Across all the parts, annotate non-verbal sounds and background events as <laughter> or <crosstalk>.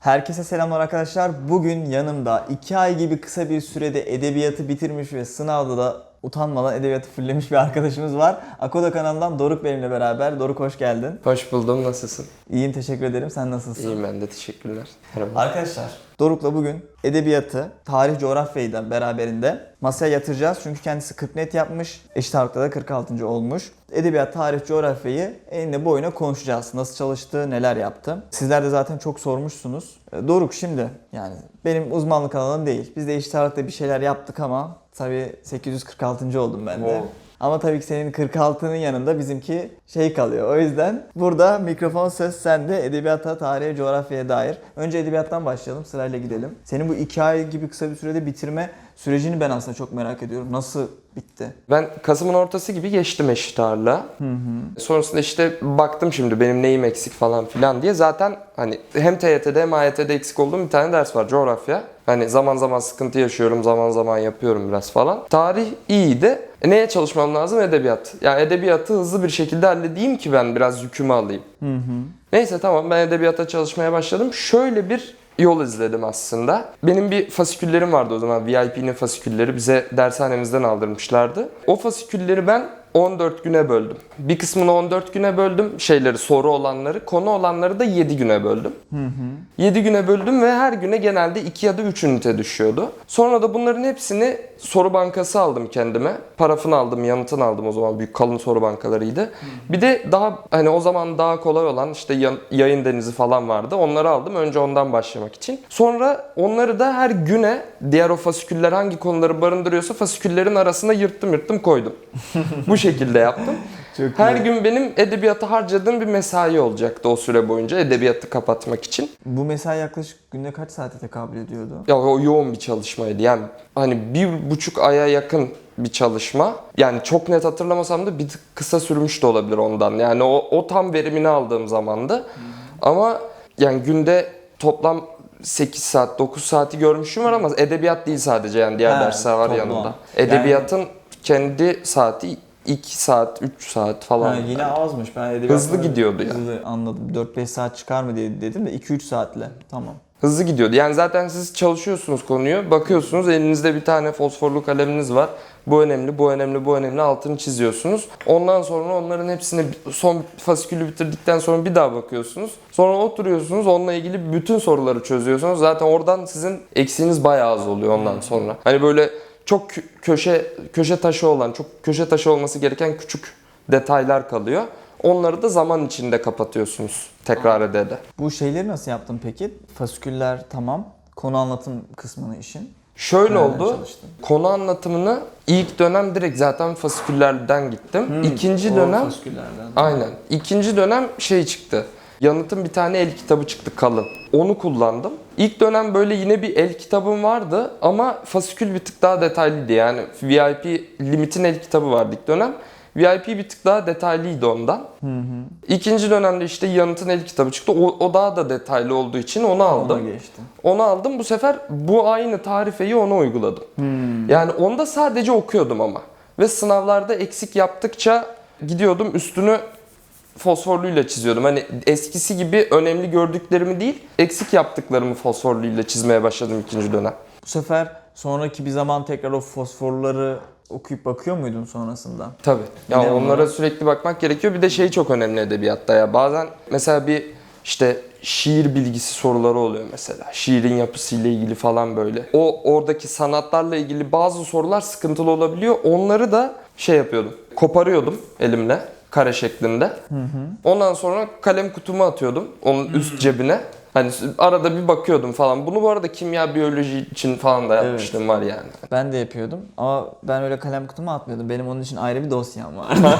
Herkese selamlar arkadaşlar. Bugün yanımda 2 ay gibi kısa bir sürede edebiyatı bitirmiş ve sınavda da utanmadan edebiyatı fullemiş bir arkadaşımız var. Akoda kanalından Doruk benimle beraber. Doruk hoş geldin. Hoş buldum. Nasılsın? İyiyim teşekkür ederim. Sen nasılsın? İyiyim ben de. Teşekkürler. Merhaba. Arkadaşlar Doruk'la bugün edebiyatı, tarih, coğrafyayı da beraberinde masaya yatıracağız. Çünkü kendisi 40 net yapmış. Eşit ağırlıkta da 46. olmuş. Edebiyat, tarih, coğrafyayı enine boyuna konuşacağız. Nasıl çalıştı, neler yaptı. Sizler de zaten çok sormuşsunuz. Doruk şimdi yani benim uzmanlık alanım değil. Biz de eşit ağırlıkta bir şeyler yaptık ama tabii 846. oldum ben de. Oo. Ama tabii ki senin 46'nın yanında bizimki şey kalıyor. O yüzden burada mikrofon söz sende edebiyata, tarihe, coğrafyaya dair. Önce edebiyattan başlayalım sırayla gidelim. Senin bu iki ay gibi kısa bir sürede bitirme sürecini ben aslında çok merak ediyorum. Nasıl bitti? Ben Kasım'ın ortası gibi geçtim eşit ağırlığa. Sonrasında işte baktım şimdi benim neyim eksik falan filan diye. Zaten hani hem TYT'de hem AYT'de eksik olduğum bir tane ders var. Coğrafya. Hani zaman zaman sıkıntı yaşıyorum, zaman zaman yapıyorum biraz falan. Tarih iyiydi. E neye çalışmam lazım? Edebiyat. Yani edebiyatı hızlı bir şekilde halledeyim ki ben biraz yükümü alayım. Neyse tamam ben edebiyata çalışmaya başladım. Şöyle bir yol izledim aslında. Benim bir fasiküllerim vardı o zaman. VIP'nin fasikülleri bize dershanemizden aldırmışlardı. O fasikülleri ben 14 güne böldüm. Bir kısmını 14 güne böldüm. Şeyleri soru olanları, konu olanları da 7 güne böldüm. 7 güne böldüm ve her güne genelde 2 ya da 3 ünite düşüyordu. Sonra da bunların hepsini soru bankası aldım kendime. Parafını aldım, yanıtını aldım o zaman büyük kalın soru bankalarıydı. Bir de daha hani o zaman daha kolay olan işte ya- yayın denizi falan vardı. Onları aldım önce ondan başlamak için. Sonra onları da her güne diğer o fasiküller hangi konuları barındırıyorsa fasiküllerin arasına yırttım yırttım koydum. <laughs> Bu şekilde yaptım. <laughs> Çok Her gün benim edebiyata harcadığım bir mesai olacaktı o süre boyunca edebiyatı kapatmak için. Bu mesai yaklaşık günde kaç saate tekabül ediyordu? Ya o yoğun bir çalışmaydı. Yani hani bir buçuk aya yakın bir çalışma. Yani çok net hatırlamasam da bir tık kısa sürmüş de olabilir ondan. Yani o, o tam verimini aldığım zamandı. Ama yani günde toplam 8 saat, 9 saati görmüşüm var ama edebiyat değil sadece yani diğer Ha, dersler var toplam. yanında. Edebiyatın kendi saati 2 saat, 3 saat falan. Ha, yine azmış. Ben edebiyat Hızlı gidiyordu ya. Hızlı anladım. 4-5 saat çıkar mı diye dedim de 2-3 saatle. Tamam. Hızlı gidiyordu. Yani zaten siz çalışıyorsunuz konuyu, bakıyorsunuz elinizde bir tane fosforlu kaleminiz var. Bu önemli, bu önemli, bu önemli altını çiziyorsunuz. Ondan sonra onların hepsini son fasikülü bitirdikten sonra bir daha bakıyorsunuz. Sonra oturuyorsunuz, onunla ilgili bütün soruları çözüyorsunuz. Zaten oradan sizin eksiğiniz bayağı az oluyor ondan sonra. Hani böyle çok kö- köşe köşe taşı olan, çok köşe taşı olması gereken küçük detaylar kalıyor. Onları da zaman içinde kapatıyorsunuz tekrar ede de. Bu şeyleri nasıl yaptın peki? Fasiküller tamam. Konu anlatım kısmını işin. Şöyle Nereden oldu. çalıştın? Konu anlatımını ilk dönem direkt zaten fasiküllerden gittim. İkinci O dönem fasiküllerden. aynen. İkinci dönem şey çıktı. Yanıtın bir tane el kitabı çıktı kalın. Onu kullandım. İlk dönem böyle yine bir el kitabım vardı ama fasikül bir tık daha detaylıydı. Yani VIP limitin el kitabı vardı ilk dönem. VIP bir tık daha detaylıydı ondan. İkinci dönemde işte yanıtın el kitabı çıktı. O, o daha da detaylı olduğu için onu aldım. Ona geçtin. Onu aldım. Bu sefer bu aynı tarifeyi ona uyguladım. Yani onda sadece okuyordum ama. Ve sınavlarda eksik yaptıkça gidiyordum üstünü fosforluyla çiziyordum. Hani eskisi gibi önemli gördüklerimi değil, eksik yaptıklarımı fosforluyla çizmeye başladım ikinci dönem. Bu sefer sonraki bir zaman tekrar o fosforları okuyup bakıyor muydun sonrasında? Tabii. Ya Yine onlara onlara- sürekli bakmak gerekiyor. Bir de şey çok önemli edebiyatta ya. Bazen mesela bir işte şiir bilgisi soruları oluyor mesela. Şiirin yapısıyla ilgili falan böyle. O oradaki sanatlarla ilgili bazı sorular sıkıntılı olabiliyor. Onları da şey yapıyordum. Koparıyordum elimle kare şeklinde. Ondan sonra kalem kutumu atıyordum onun üst cebine. Hani arada bir bakıyordum falan. Bunu bu arada kimya biyoloji için falan da yapmıştım var yani. Ben de yapıyordum ama ben öyle kalem kutuma atmıyordum. Benim onun için ayrı bir dosyam var. <laughs>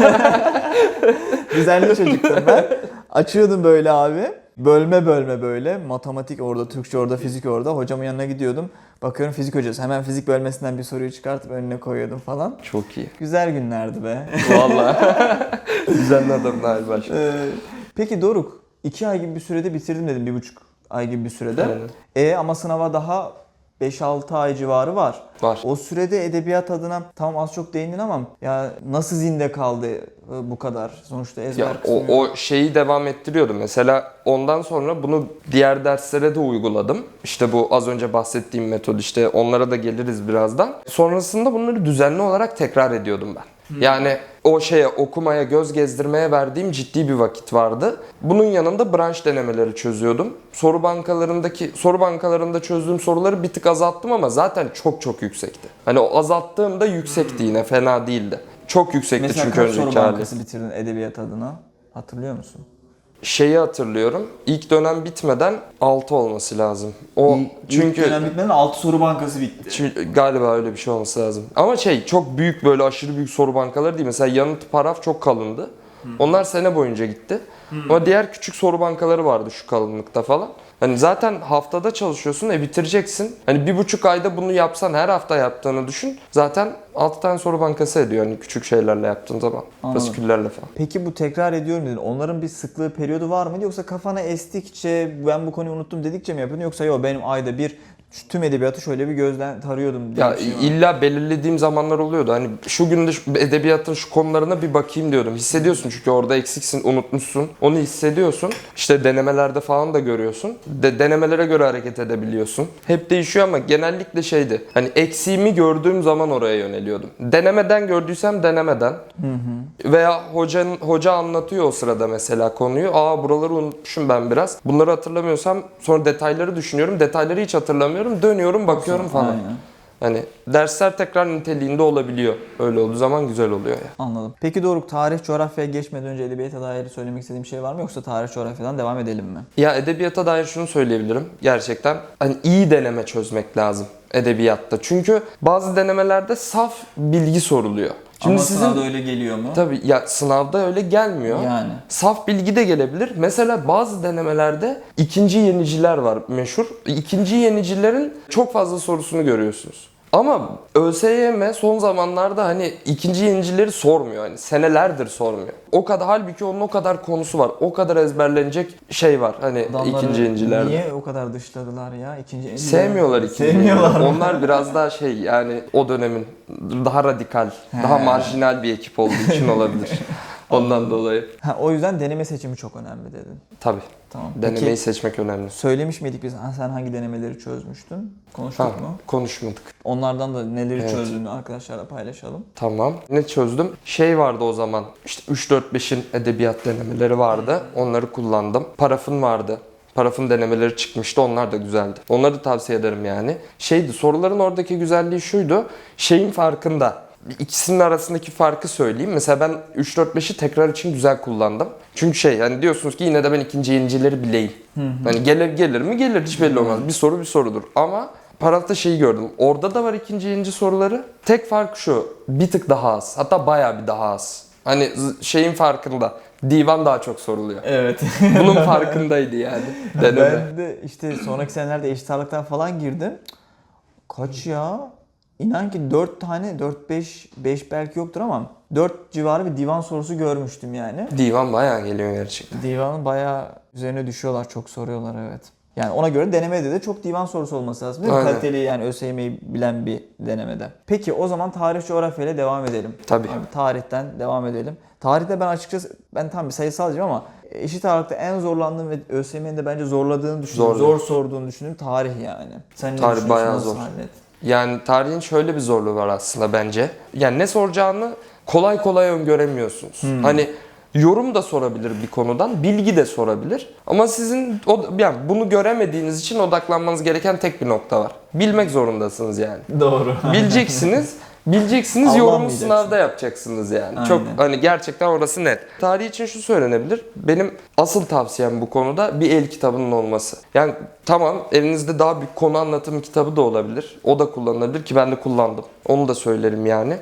Düzenli çocuktum ben. Açıyordum böyle abi. Bölme bölme böyle. Matematik orada, Türkçe orada, fizik orada. Hocamın yanına gidiyordum. Bakıyorum fizik hocası. Hemen fizik bölmesinden bir soruyu çıkartıp önüne koyuyordum falan. Çok iyi. Güzel günlerdi be. <laughs> Vallahi. <laughs> Düzenli adam daha başka. Ee, peki Doruk, iki ay gibi bir sürede bitirdim dedim. Bir buçuk ay gibi bir sürede. Aynen. E ama sınava daha 5-6 ay civarı var. Var. O sürede edebiyat adına tamam az çok değindin ama ya nasıl zinde kaldı e, bu kadar? Sonuçta ezber Ya o, o şeyi devam ettiriyordum. Mesela ondan sonra bunu diğer derslere de uyguladım. İşte bu az önce bahsettiğim metod işte onlara da geliriz birazdan. Sonrasında bunları düzenli olarak tekrar ediyordum ben. Yani o şeye okumaya, göz gezdirmeye verdiğim ciddi bir vakit vardı. Bunun yanında branş denemeleri çözüyordum. Soru bankalarındaki soru bankalarında çözdüğüm soruları bir tık azalttım ama zaten çok çok yüksekti. Hani o azalttığımda yüksekti yine fena değildi. Çok yüksekti Mesela çünkü soru önceki hali. bankası bitirdin edebiyat adına? Hatırlıyor musun? Şeyi hatırlıyorum. İlk dönem bitmeden 6 olması lazım. O çünkü İlk dönem bitmeden 6 soru bankası bitti. çünkü galiba öyle bir şey olması lazım. Ama şey çok büyük böyle aşırı büyük soru bankaları değil. Mesela yanıt paraf çok kalındı. Onlar sene boyunca gitti. Ama diğer küçük soru bankaları vardı şu kalınlıkta falan. Hani zaten haftada çalışıyorsun e bitireceksin. Hani bir buçuk ayda bunu yapsan her hafta yaptığını düşün. Zaten 6 tane soru bankası ediyor hani küçük şeylerle yaptığın zaman. Anladım. Fasiküllerle falan. Peki bu tekrar ediyorum dedin. Onların bir sıklığı periyodu var mıydı yoksa kafana estikçe ben bu konuyu unuttum dedikçe mi yapıyordun yoksa yok benim ayda bir şu tüm edebiyatı şöyle bir gözden tarıyordum diye Ya şey var. illa belirlediğim zamanlar oluyordu. Hani şu günde şu edebiyatın şu konularına bir bakayım diyordum. Hissediyorsun çünkü orada eksiksin, unutmuşsun. Onu hissediyorsun. İşte denemelerde falan da görüyorsun. De denemelere göre hareket edebiliyorsun. Hep değişiyor ama genellikle şeydi. Hani eksiğimi gördüğüm zaman oraya yöneliyordum. Denemeden gördüysem denemeden. Veya hocanın hoca anlatıyor o sırada mesela konuyu. Aa buraları unutmuşum ben biraz. Bunları hatırlamıyorsam sonra detayları düşünüyorum. Detayları hiç hatırlamıyorum. Dönüyorum, bakıyorum falan. Aynen. Hani dersler tekrar niteliğinde olabiliyor. Öyle olduğu zaman güzel oluyor ya. Anladım. Peki Doruk tarih coğrafyaya geçmeden önce edebiyata dair söylemek istediğim şey var mı yoksa tarih coğrafyadan devam edelim mi? Ya edebiyata dair şunu söyleyebilirim. Gerçekten hani iyi deneme çözmek lazım edebiyatta. Çünkü bazı denemelerde saf bilgi soruluyor. Şimdi Ama sizin sınavda öyle geliyor mu? tabii ya sınavda öyle gelmiyor. Yani. Saf bilgi de gelebilir. Mesela bazı denemelerde ikinci yeniciler var meşhur. İkinci yenicilerin çok fazla sorusunu görüyorsunuz. Ama ÖSYM son zamanlarda hani ikinci yenicileri sormuyor. Hani senelerdir sormuyor. O kadar halbuki onun o kadar konusu var. O kadar ezberlenecek şey var hani Adamları ikinci yenicilerde. Niye o kadar dışladılar ya? İkinci yeniciler- Sevmiyorlar ikinci Sevmiyorlar. Onlar biraz daha şey yani o dönemin daha radikal, daha marjinal bir ekip olduğu için olabilir. <laughs> Ondan dolayı. Ha, o yüzden deneme seçimi çok önemli dedin. Tabii. Tamam. Denemeyi Peki seçmek önemli. söylemiş miydik biz ha, sen hangi denemeleri çözmüştün? Konuştuk Ha, mu? konuşmadık. Onlardan da neleri Evet. çözdüğünü arkadaşlarla paylaşalım. Tamam. Ne çözdüm? Şey vardı o zaman. İşte 3-4-5'in edebiyat denemeleri vardı. Onları kullandım. Parafın vardı. Parafın denemeleri çıkmıştı. Onlar da güzeldi. Onları da tavsiye ederim yani. Şeydi soruların oradaki güzelliği şuydu. Şeyin farkında. İkisinin arasındaki farkı söyleyeyim. Mesela ben 3-4-5'i tekrar için güzel kullandım. Çünkü şey hani diyorsunuz ki yine de ben ikinci yenicileri bileyim. Hani gelir gelir mi gelir hiç belli olmaz. Bir soru bir sorudur. Ama Parafta şeyi gördüm. Orada da var ikinci yenici soruları. Tek fark şu. Bir tık daha az. Hatta bayağı bir daha az. Hani şeyin farkında. Divan daha çok soruluyor. Evet. <laughs> Bunun <laughs> farkındaydı yani. Deneme. ben de işte sonraki senelerde eşit ağırlıktan falan girdim. Kaç ya? İnan ki 4 tane, 4-5, 5 belki yoktur ama 4 civarı bir divan sorusu görmüştüm yani. Divan bayağı geliyor gerçekten. Divanın bayağı üzerine düşüyorlar, çok soruyorlar evet. Yani ona göre denemede de çok divan sorusu olması lazım değil mi? Aynen. Kaliteli yani ÖSYM'yi bilen bir denemede. Peki o zaman tarih coğrafya ile devam edelim. Tabii. Abi, tarihten devam edelim. Tarihte ben açıkçası ben tam bir sayısalcıyım ama eşit ağırlıkta en zorlandığım ve ÖSYM'nin de bence zorladığını düşündüğüm, Zorlu. zor sorduğunu düşündüğüm tarih yani. Sen Tarih bayağı zor. hallet? Yani tarihin şöyle bir zorluğu var aslında bence. Yani ne soracağını kolay kolay öngöremiyorsunuz. Hani yorum da sorabilir bir konudan, bilgi de sorabilir. Ama sizin o, yani bunu göremediğiniz için odaklanmanız gereken tek bir nokta var. Bilmek zorundasınız yani. Doğru. Bileceksiniz. <laughs> Bileceksiniz, yorumu Aldanmayacaksın. sınavda yapacaksınız yani. Aynen. Çok hani gerçekten orası net. Tarih için şu söylenebilir. Benim asıl tavsiyem bu konuda bir el kitabının olması. Yani tamam elinizde daha bir konu anlatım kitabı da olabilir. O da kullanılabilir ki ben de kullandım. Onu da söylerim yani.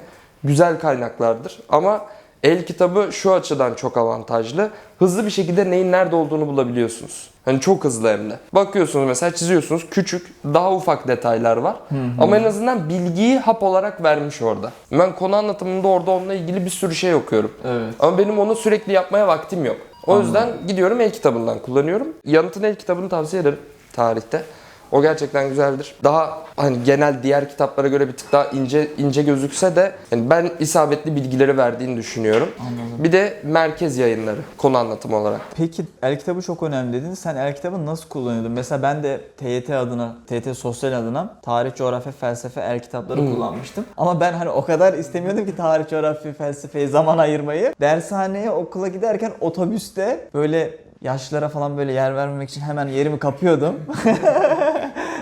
Güzel kaynaklardır ama el kitabı şu açıdan çok avantajlı. Hızlı bir şekilde neyin nerede olduğunu bulabiliyorsunuz. Hani çok hızlı hem de. Bakıyorsunuz mesela çiziyorsunuz küçük, daha ufak detaylar var. Ama en azından bilgiyi hap olarak vermiş orada. Ben konu anlatımında orada onunla ilgili bir sürü şey okuyorum. Evet. Ama benim onu sürekli yapmaya vaktim yok. O yüzden gidiyorum el kitabından kullanıyorum. Yanıtın el kitabını tavsiye ederim tarihte. O gerçekten güzeldir. Daha hani genel diğer kitaplara göre bir tık daha ince ince gözükse de yani ben isabetli bilgileri verdiğini düşünüyorum. Anladım. Bir de merkez yayınları konu anlatımı olarak. Peki el kitabı çok önemli dedin. Sen el kitabı nasıl kullanıyordun? Mesela ben de TYT adına, TYT sosyal adına tarih, coğrafya, felsefe el kitapları Hmm. kullanmıştım. Ama ben hani o kadar istemiyordum ki tarih, coğrafya, felsefeye zaman ayırmayı. Dershaneye, okula giderken otobüste böyle yaşlılara falan böyle yer vermemek için hemen yerimi kapıyordum. <laughs>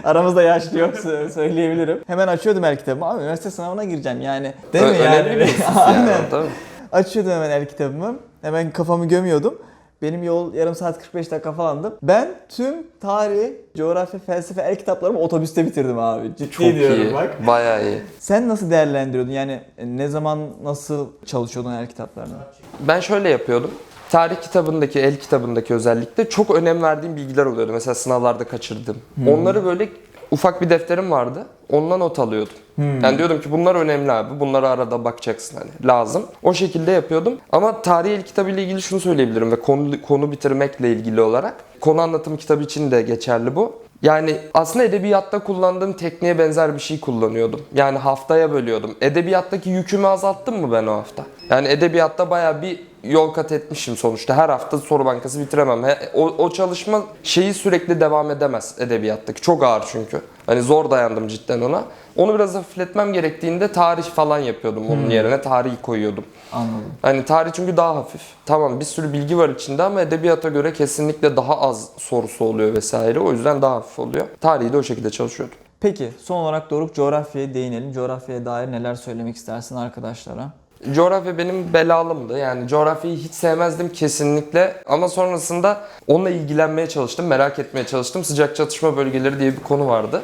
Aramızda yaşlı yoksa söyleyebilirim. Hemen açıyordum el kitabımı. Abi üniversite sınavına gireceğim yani. Değil mi Ö- yani? <laughs> Aynen. yani. Tabii. Açıyordum hemen el kitabımı. Hemen kafamı gömüyordum. Benim yol yarım saat 45 dakika falandı. Ben tüm tarih, coğrafya, felsefe el kitaplarımı otobüste bitirdim abi. Ciddi Çok diyorum iyi. bak. Bayağı iyi. Sen nasıl değerlendiriyordun? Yani ne zaman nasıl çalışıyordun el kitaplarına? Ben şöyle yapıyordum. Tarih kitabındaki, el kitabındaki özellikle çok önem verdiğim bilgiler oluyordu. Mesela sınavlarda kaçırdım. Onları böyle ufak bir defterim vardı. Ondan not alıyordum. Yani diyordum ki bunlar önemli abi. Bunları arada bakacaksın hani. Lazım. O şekilde yapıyordum. Ama tarih el kitabı ile ilgili şunu söyleyebilirim ve konu, konu bitirmekle ilgili olarak. Konu anlatım kitabı için de geçerli bu. Yani aslında edebiyatta kullandığım tekniğe benzer bir şey kullanıyordum. Yani haftaya bölüyordum. Edebiyattaki yükümü azalttım mı ben o hafta? Yani edebiyatta bayağı bir yol kat etmişim sonuçta. Her hafta soru bankası bitiremem. O, o çalışma şeyi sürekli devam edemez edebiyattaki. Çok ağır çünkü. Hani zor dayandım cidden ona. Onu biraz hafifletmem gerektiğinde tarih falan yapıyordum onun yerine. Tarihi koyuyordum. Anladım. Hani tarih çünkü daha hafif. Tamam bir sürü bilgi var içinde ama edebiyata göre kesinlikle daha az sorusu oluyor vesaire. O yüzden daha hafif oluyor. Tarihi de o şekilde çalışıyordum. Peki son olarak Doruk coğrafyaya değinelim. Coğrafyaya dair neler söylemek istersin arkadaşlara? Coğrafya benim belalımdı. Yani coğrafyayı hiç sevmezdim kesinlikle. Ama sonrasında onunla ilgilenmeye çalıştım, merak etmeye çalıştım. Sıcak çatışma bölgeleri diye bir konu vardı.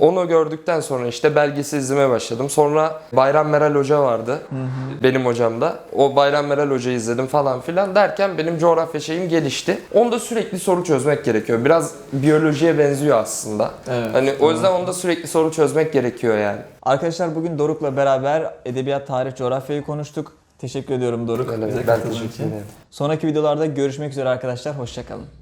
Onu gördükten sonra işte belgesel izlemeye başladım. Sonra Bayram Meral Hoca vardı. Benim hocam da. O Bayram Meral Hoca'yı izledim falan filan derken benim coğrafya şeyim gelişti. Onda sürekli soru çözmek gerekiyor. Biraz biyolojiye benziyor aslında. Evet, Hani o yüzden onda sürekli soru çözmek gerekiyor yani. Arkadaşlar bugün Doruk'la beraber edebiyat, tarih, coğrafyayı konuştuk. Teşekkür ediyorum Doruk. Öyle, ben teşekkür ederim. Sonraki videolarda görüşmek üzere arkadaşlar. Hoşçakalın.